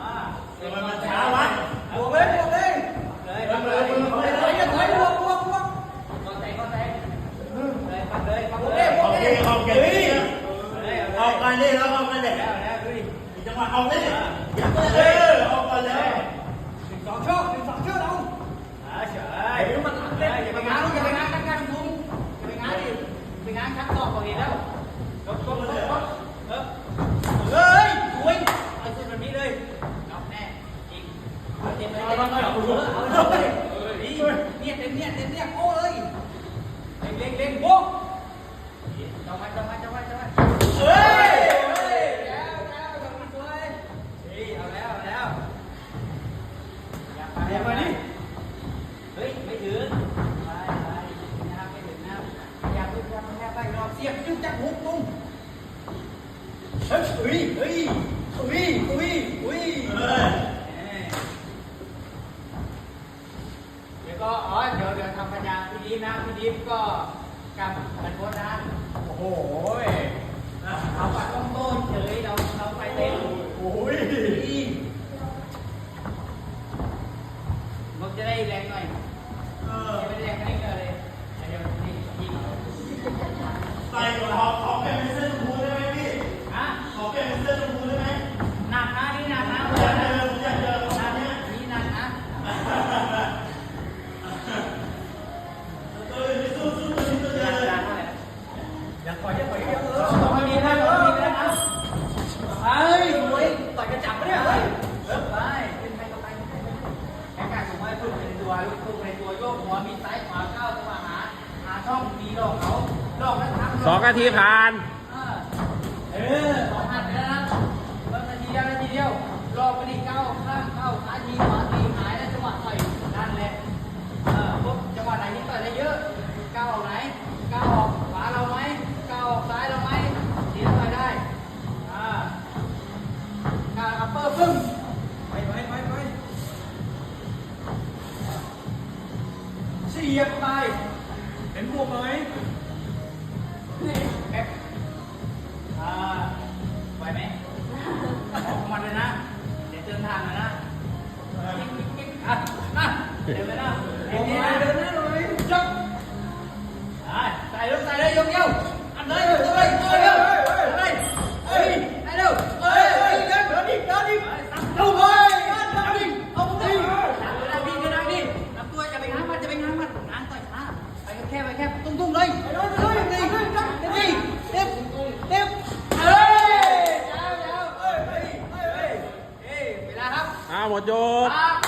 อ่า ทำไมมันช้าวะ บวกเลยบวกเลยเลยปัดเลยเลยเลยอย่าถอยบวกบวกบวกก็แตกก็แตกเลยปัดเลยปัดเลยบว ออก ก เล เอย งออกเก่ง เลย ออกกันเลยแล้วออกกันเลย แล้วแล้วดูดิ จังหวะออกเลยเออออกกันแล้ว งางชักต่อนเองแล้วลบลบลบลบเออเฮ้ยสวยเอาสุดแบบนี้เลยน็อกแน่อีกเอาเต็มเลยเต็มเลยเอาเลยเอาเลยเนี่ยเต็มเนี่ยเต็มเนี่ยโอ้เลยเล็งเล็งเล็งโบ้จังหวะจังหวะจังหวะจังหวะเฮ้ยเฮ้ยแล้วแล้วจังหวะสวยเฮ้ยเอาแล้วเอาแล้ว อย่าไปอย่าไปดิเฮ้ย ไม่ถึงไปไปนะครับไม่ถึงนะอย่าพึ่งทำแค่ไปร อบเสียบจุ๊บจักหุบตุ้มเฮ้ยเฮ้ยเฮ้ยอุ้ยอุ้ยอุ้ยเดี๋ยวก็อ๋อเดี๋ยวเดี๋ยวทำปัญญาพี่ดิฟนะพี่ดิฟก็กับกันโพสนะโอ้โหเอาปัดต้องโต้นเฉยเราเราไปเต็มโอ้ยมันจะได้แรงหน่อย ยากเจอผมอยากเจอคนหนักนี้นะนี่หนักนะเออสู้สู้ตัวนี้ตัวหเดียนัวกเลยนะอย่าปล่อยอ สองนาทีผ่าน เออสองหันไปแล้วนะเริ่มนาทีเดียวนาทีเดียวรอไปดิเก้าข้างเข้าซ้ายทีขวาทีหายแล้วจังหวะต่อยนั่นแหละ เออปุ๊บจังหวะไหนที่ต่อยได้เยอะเก้าออกไหนเก้าออกขวาเราไหมเก้าออกซ้ายเราไหมทีต่อยได้ อ่าก้าวอัปเปอร์ปึ้งไปไปไปไปเสียบไปเห็นบวกไหม แป๊บอ่าไหวไหมออกมาเลยนะ เดี๋ยวเดินทางเลยนะอะอะเดินไปนะเดินไปเดินหน้าเลยจบอะใส่เลยใส่เลยยกเดียวอันเลยยกเลยยกเลยเลยเฮ้ยได้เร็วเฮ้ยเฮ้ยเดินเดินดิเดินดิตั้งตัวเฮ้ยเดินเดินดิเอาไปดิตั้งตัวได้ดิเดินได้ดิตั้งตัวจะไปง้างมันจะไปง้างมันง้างต่อยช้าไปแค่ไปแค่ตุ้งๆเลยไปเลยไปเลยดิดิเด็บเด็บเฮ้ย เ